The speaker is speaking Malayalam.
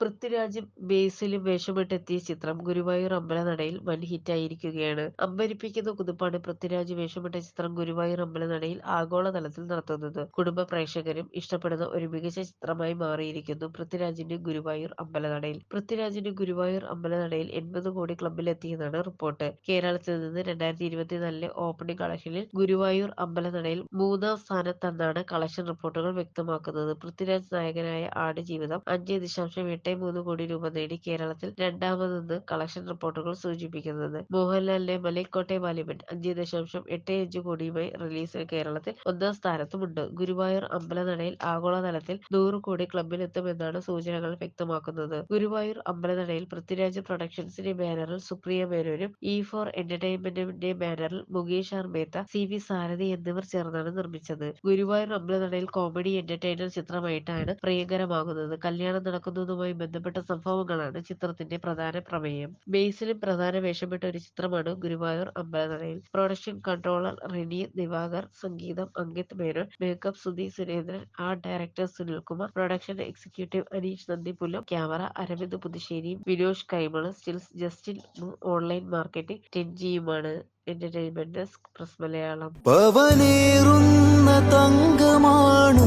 പൃഥ്വിരാജും ബേസിലും വേഷമിട്ടെത്തിയ ചിത്രം ഗുരുവായൂർ അമ്പലനടയിൽ വൻ ഹിറ്റായിരിക്കുകയാണ്. അമ്പരിപ്പിക്കുന്ന കുതിപ്പാണ് പൃഥ്വിരാജ് വേഷമിട്ട ചിത്രം ഗുരുവായൂർ അമ്പലനടയിൽ ആഗോളതലത്തിൽ നടത്തുന്നത്. കുടുംബ പ്രേക്ഷകരും ഇഷ്ടപ്പെടുന്ന ഒരു മികച്ച ചിത്രമായി മാറിയിരിക്കുന്നു പൃഥ്വിരാജിന്റെ ഗുരുവായൂർ അമ്പലനടയിൽ. പൃഥ്വിരാജിന്റെ ഗുരുവായൂർ അമ്പലനടയിൽ എൺപത് കോടി ക്ലബിലെത്തിയെന്നാണ് റിപ്പോർട്ട്. കേരളത്തിൽ നിന്ന് രണ്ടായിരത്തി ഇരുപത്തിനാലിലെ ഓപ്പണിംഗ് കളക്ഷനിൽ ഗുരുവായൂർ അമ്പലനടയിൽ മൂന്നാം സ്ഥാനത്തെന്നാണ് കളക്ഷൻ റിപ്പോർട്ടുകൾ വ്യക്തമാക്കുന്നത്. പൃഥ്വിരാജ് നായകനായ ആടുജീവിതം അഞ്ച് ദശാംശം എട്ട് മൂന്ന് കോടി രൂപ നേടി കേരളത്തിൽ രണ്ടാമതെന്ന് കളക്ഷൻ റിപ്പോർട്ടുകൾ സൂചിപ്പിക്കുന്നത് മോഹൻലാലിന്റെ മലൈക്കോട്ടെ വാലിബൻ അഞ്ച് ദശാംശം എട്ട് അഞ്ച് കോടിയുമായി റിലീസ് കേരളത്തിൽ ഒന്നാം സ്ഥാനത്തുമുണ്ട്. ഗുരുവായൂർ അമ്പലനടയിൽ ആഗോളതലത്തിൽ നൂറ് കോടി ക്ലബിലെത്തുമെന്നാണ് സൂചനകൾ വ്യക്തമാക്കുന്നത്. ഗുരുവായൂർ അമ്പലനടയിൽ പൃഥ്വിരാജ് പ്രൊഡക്ഷൻസിന്റെ ബാനറിൽ സുപ്രിയ മേനോനും ഇ ഫോർ എന്റർടൈൻമെന്റിന്റെ ബാനറിൽ Mukesh R Mehta C V Sarathi എന്നിവർ ചേർന്നാണ് നിർമ്മിച്ചത്. ഗുരുവായൂർ അമ്പലനടയിൽ കോമഡി എന്റർടൈനർ ചിത്രമായിട്ടാണ് പ്രിയങ്കരമാകുന്നത്. കല്യാണം നടക്കുന്നതുമായി ബന്ധപ്പെട്ട സംഭവങ്ങളാണ് ചിത്രത്തിന്റെ പ്രധാന പ്രമേയം. ബേസിലും പ്രധാന വേഷമിട്ട ഒരു ചിത്രമാണ് ഗുരുവായൂർ അമ്പലനടയിൽ പ്രൊഡക്ഷൻ കൺട്രോളർ റിനി ദിവാകർ സംഗീതം Ankit Menon makeup Sudhi Surendran art director Sunil Kumar production executive Aneesh Nandipulam camera Aravind പുതുശ്ശേരിയും Vinosh Kaimal stills Justin online marketing ടെൻജിയുമാണ് entertainment desk press Malayalam. പവനേറുന്ന തങ്കമാണു